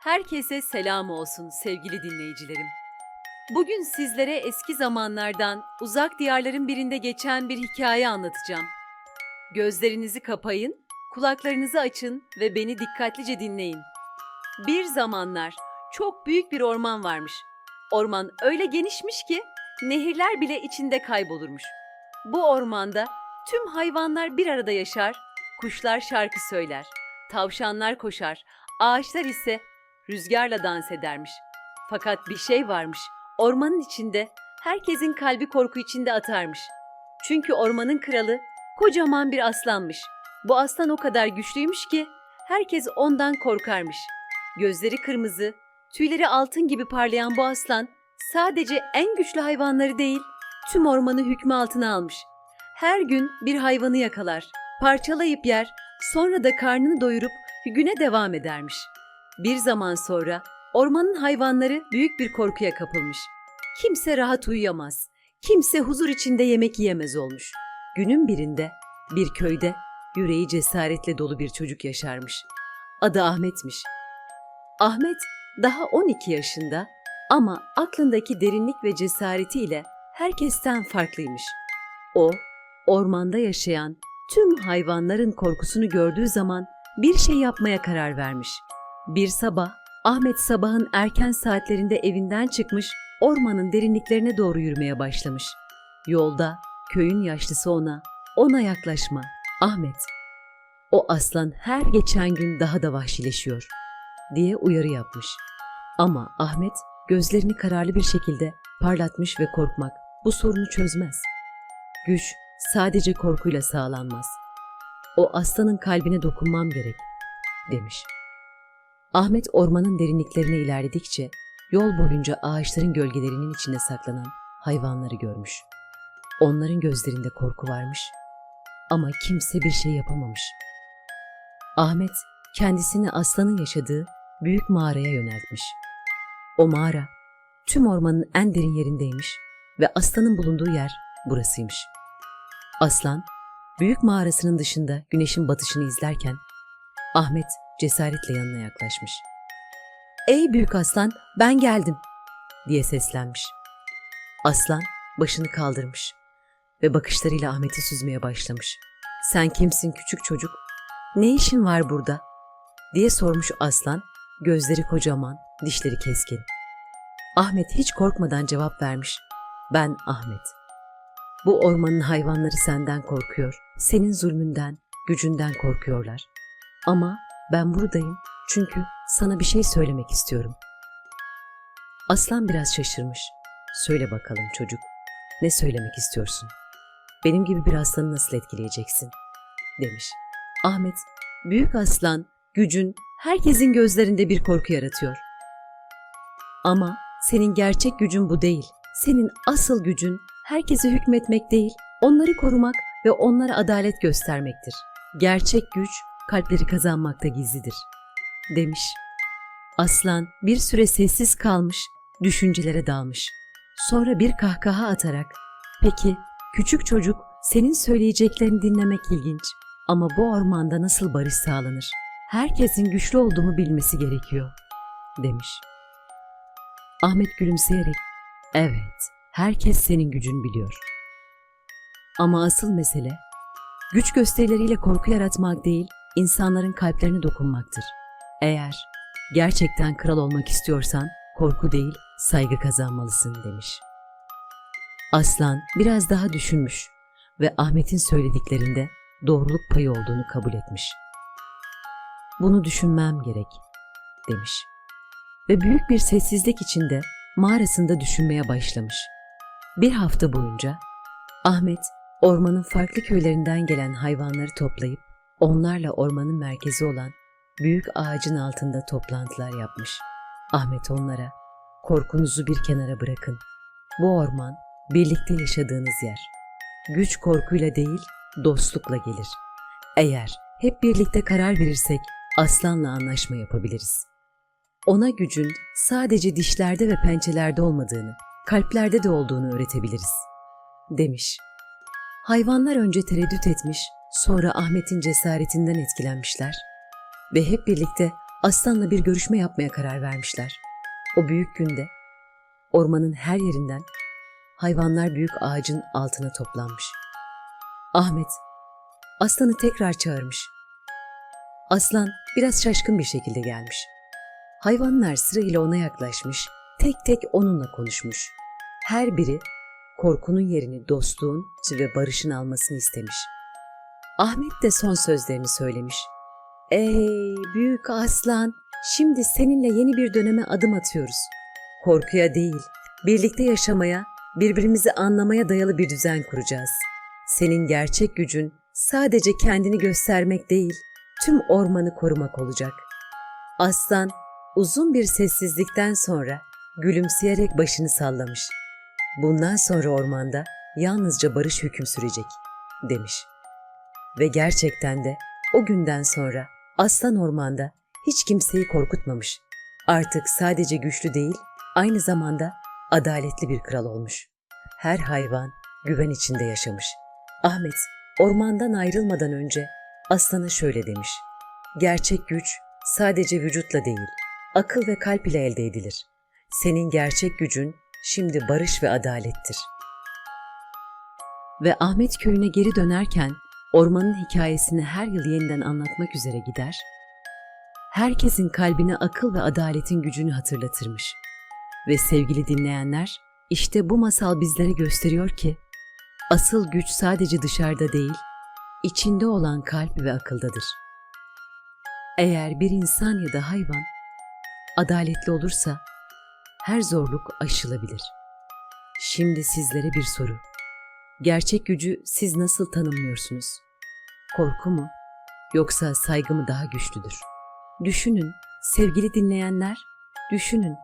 Herkese selam olsun sevgili dinleyicilerim. Bugün sizlere eski zamanlardan uzak diyarların birinde geçen bir hikaye anlatacağım. Gözlerinizi kapayın, kulaklarınızı açın ve beni dikkatlice dinleyin. Bir zamanlar çok büyük bir orman varmış. Orman öyle genişmiş ki nehirler bile içinde kaybolurmuş. Bu ormanda tüm hayvanlar bir arada yaşar, kuşlar şarkı söyler, tavşanlar koşar, ağaçlar ise rüzgarla dans edermiş. Fakat bir şey varmış. Ormanın içinde herkesin kalbi korku içinde atarmış. Çünkü ormanın kralı kocaman bir aslanmış. Bu aslan o kadar güçlüymüş ki herkes ondan korkarmış. Gözleri kırmızı, tüyleri altın gibi parlayan bu aslan sadece en güçlü hayvanları değil, tüm ormanı hükmü altına almış. Her gün bir hayvanı yakalar, parçalayıp yer, sonra da karnını doyurup güne devam edermiş. Bir zaman sonra ormanın hayvanları büyük bir korkuya kapılmış. Kimse rahat uyuyamaz, kimse huzur içinde yemek yiyemez olmuş. Günün birinde bir köyde yüreği cesaretle dolu bir çocuk yaşarmış. Adı Ahmet'miş. Ahmet daha 12 yaşında ama aklındaki derinlik ve cesaretiyle herkesten farklıymış. O, ormanda yaşayan tüm hayvanların korkusunu gördüğü zaman bir şey yapmaya karar vermiş. Bir sabah Ahmet sabahın erken saatlerinde evinden çıkmış, ormanın derinliklerine doğru yürümeye başlamış. Yolda köyün yaşlısı ona, ona yaklaşma. Ahmet, o aslan her geçen gün daha da vahşileşiyor diye uyarı yapmış. Ama Ahmet gözlerini kararlı bir şekilde parlatmış ve korkmak bu sorunu çözmez. Güç sadece korkuyla sağlanmaz. O aslanın kalbine dokunmam gerek demiş. Ahmet ormanın derinliklerine ilerledikçe yol boyunca ağaçların gölgelerinin içinde saklanan hayvanları görmüş. Onların gözlerinde korku varmış ama kimse bir şey yapamamış. Ahmet kendisini aslanın yaşadığı büyük mağaraya yöneltmiş. O mağara tüm ormanın en derin yerindeymiş ve aslanın bulunduğu yer burasıymış. Aslan büyük mağarasının dışında güneşin batışını izlerken Ahmet cesaretle yanına yaklaşmış. Ey büyük aslan ben geldim diye seslenmiş. Aslan başını kaldırmış ve bakışlarıyla Ahmet'i süzmeye başlamış. Sen kimsin küçük çocuk? Ne işin var burada? diye sormuş aslan, gözleri kocaman, dişleri keskin. Ahmet hiç korkmadan cevap vermiş. Ben Ahmet. Bu ormanın hayvanları senden korkuyor. Senin zulmünden, gücünden korkuyorlar. Ama ben buradayım çünkü sana bir şey söylemek istiyorum. Aslan biraz şaşırmış. Söyle bakalım çocuk. Ne söylemek istiyorsun? Benim gibi bir aslanı nasıl etkileyeceksin? demiş. Ahmet, büyük aslan, gücün herkesin gözlerinde bir korku yaratıyor. Ama senin gerçek gücün bu değil. Senin asıl gücün herkese hükmetmek değil, onları korumak ve onlara adalet göstermektir. Gerçek güç kalpleri kazanmakta gizlidir, demiş. Aslan bir süre sessiz kalmış, düşüncelere dalmış. Sonra bir kahkaha atarak, peki küçük çocuk senin söyleyeceklerini dinlemek ilginç ama bu ormanda nasıl barış sağlanır? Herkesin güçlü olduğumu bilmesi gerekiyor, demiş. Ahmet gülümseyerek, evet, herkes senin gücünü biliyor. Ama asıl mesele, güç gösterileriyle korku yaratmak değil, insanların kalplerine dokunmaktır. Eğer gerçekten kral olmak istiyorsan korku değil saygı kazanmalısın demiş. Aslan biraz daha düşünmüş ve Ahmet'in söylediklerinde doğruluk payı olduğunu kabul etmiş. Bunu düşünmem gerek demiş. Ve büyük bir sessizlik içinde mağarasında düşünmeye başlamış. Bir hafta boyunca Ahmet ormanın farklı köylerinden gelen hayvanları toplayıp onlarla ormanın merkezi olan büyük ağacın altında toplantılar yapmış. Ahmet onlara, korkunuzu bir kenara bırakın. Bu orman birlikte yaşadığınız yer. Güç korkuyla değil, dostlukla gelir. Eğer hep birlikte karar verirsek aslanla anlaşma yapabiliriz. Ona gücün sadece dişlerde ve pençelerde olmadığını, kalplerde de olduğunu öğretebiliriz, demiş. Hayvanlar önce tereddüt etmiş, sonra Ahmet'in cesaretinden etkilenmişler ve hep birlikte Aslan'la bir görüşme yapmaya karar vermişler. O büyük günde ormanın her yerinden hayvanlar büyük ağacın altına toplanmış. Ahmet Aslan'ı tekrar çağırmış. Aslan biraz şaşkın bir şekilde gelmiş. Hayvanlar sırayla ona yaklaşmış, tek tek onunla konuşmuş. Her biri korkunun yerini dostluğun ve barışın almasını istemiş. Ahmet de son sözlerini söylemiş. Ey büyük aslan, şimdi seninle yeni bir döneme adım atıyoruz. Korkuya değil, birlikte yaşamaya, birbirimizi anlamaya dayalı bir düzen kuracağız. Senin gerçek gücün sadece kendini göstermek değil, tüm ormanı korumak olacak. Aslan uzun bir sessizlikten sonra gülümseyerek başını sallamış. Bundan sonra ormanda yalnızca barış hüküm sürecek, demiş. Ve gerçekten de o günden sonra aslan ormanda hiç kimseyi korkutmamış. Artık sadece güçlü değil, aynı zamanda adaletli bir kral olmuş. Her hayvan güven içinde yaşamış. Ahmet ormandan ayrılmadan önce aslana şöyle demiş. Gerçek güç sadece vücutla değil, akıl ve kalp ile elde edilir. Senin gerçek gücün şimdi barış ve adalettir. Ve Ahmet köyüne geri dönerken ormanın hikayesini her yıl yeniden anlatmak üzere gider, herkesin kalbine akıl ve adaletin gücünü hatırlatırmış. Ve sevgili dinleyenler, işte bu masal bizlere gösteriyor ki, asıl güç sadece dışarıda değil, içinde olan kalp ve akıldadır. Eğer bir insan ya da hayvan adaletli olursa, her zorluk aşılabilir. Şimdi sizlere bir soru. Gerçek gücü siz nasıl tanımlıyorsunuz? Korku mu? Yoksa saygı mı daha güçlüdür? Düşünün, sevgili dinleyenler, düşünün.